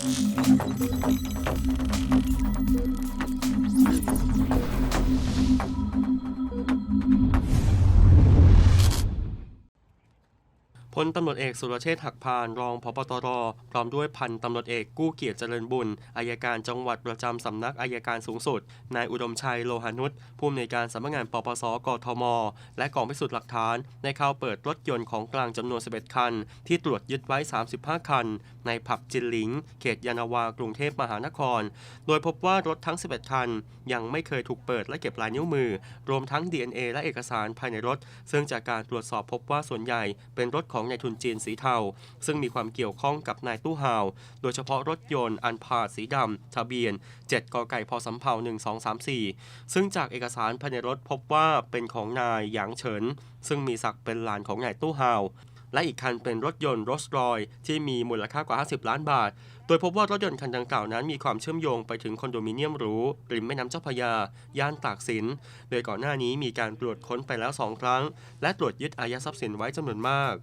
Thank you. พลตำรวจเอกสุรเชษฐ์หักพานรองพบตรพร้อมด้วยพันตำรวจเอกกู้เกียรติเจริญบุญอายการจังหวัดประจำสำนักอายการสูงสุด นายอุดมชัยโลหานุชผู้อำนวยการสำนักงานปปสกทม และกองพิสูจน์หลักฐานได้เข้าเปิดรถยนต์ของกลางจำนวน 11 คัน ที่ตรวจยึดไว้ 35 คัน ในผับจินหลิง เขตยานาวากรุงเทพมหานคร โดยพบว่ารถทั้ง 11 คัน ยังไม่เคยถูกเปิดและเก็บลายนิ้วมือ รวมทั้ง DNA และเอกสารภายในรถ ซึ่งจากการตรวจสอบพบว่าส่วนใหญ่เป็นรถของนายทุนจีนสีเทา ซึ่งมีความเกี่ยวข้องกับนายตู้ห่าว โดยเฉพาะรถยนต์อันพาสีดำทะเบียน 7 กไก่พสำเภา1234 ซึ่งจากเอกสารภายในรถพบว่าเป็นของนายหยางเฉิน ซึ่งมีศักดิ์เป็นหลานของนายตู้ห่าวและอีกคันเป็นรถยนต์โรสรอยที่มีมูลค่ากว่า 50 ล้านบาท โดยพบว่ารถยนต์คันดังกล่าวนั้นมีความเชื่อมโยงไปถึงคอนโดมิเนียมหรูริมแม่น้ำเจ้าพยา ย่านตากสิน โดยก่อนหน้านี้มีการตรวจค้นไปแล้ว 2 ครั้ง และตรวจยึดอายัดทรัพย์สินไว้จำนวนมาก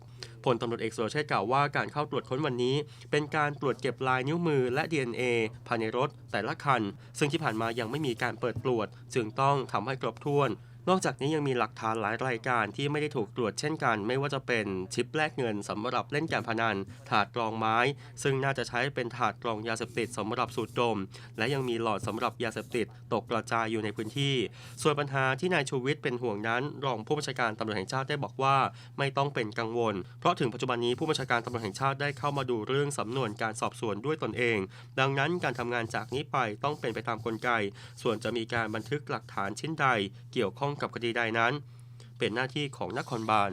พลตำรวจเอกสุรเชษฐ์กล่าวว่าการเข้าตรวจค้นวันนี้ เป็นการตรวจเก็บลายนิ้วมือและ DNA ภายในรถแต่ละคัน ซึ่งที่ผ่านมายังไม่มีการเปิดตรวจ จึงต้องทำให้ครบถ้วน นอกจากนี้ยังมีหลักฐานหลายรายการที่ไม่ได้ถูกตรวจเช่นกัน ไม่ว่าจะเป็นชิปแลกเงินสำหรับเล่นการพนัน ถาดกรองไม้ ซึ่งน่าจะใช้เป็นถาดกรองยาเสพติดสำหรับสูดดม และยังมีหลอดสำหรับยาเสพติดตกกระจายอยู่ในพื้นที่ ส่วนปัญหาที่นายชูวิทย์เป็นห่วงนั้น รองผู้บัญชาการตำรวจแห่งชาติได้บอกว่าไม่ต้องเป็นกังวล เพราะถึงปัจจุบันนี้ผู้บัญชาการตำรวจแห่งชาติได้เข้ามาดูเรื่องสำนวนการสอบสวนด้วยตนเอง ดังนั้นการทำงานจากนี้ไปต้องเป็นไปตามกลไก ส่วนจะมีการบันทึกหลักฐานชิ้นใด เกี่ยวข้องกับคดีใดนั้น เป็นหน้าที่ของนครบาล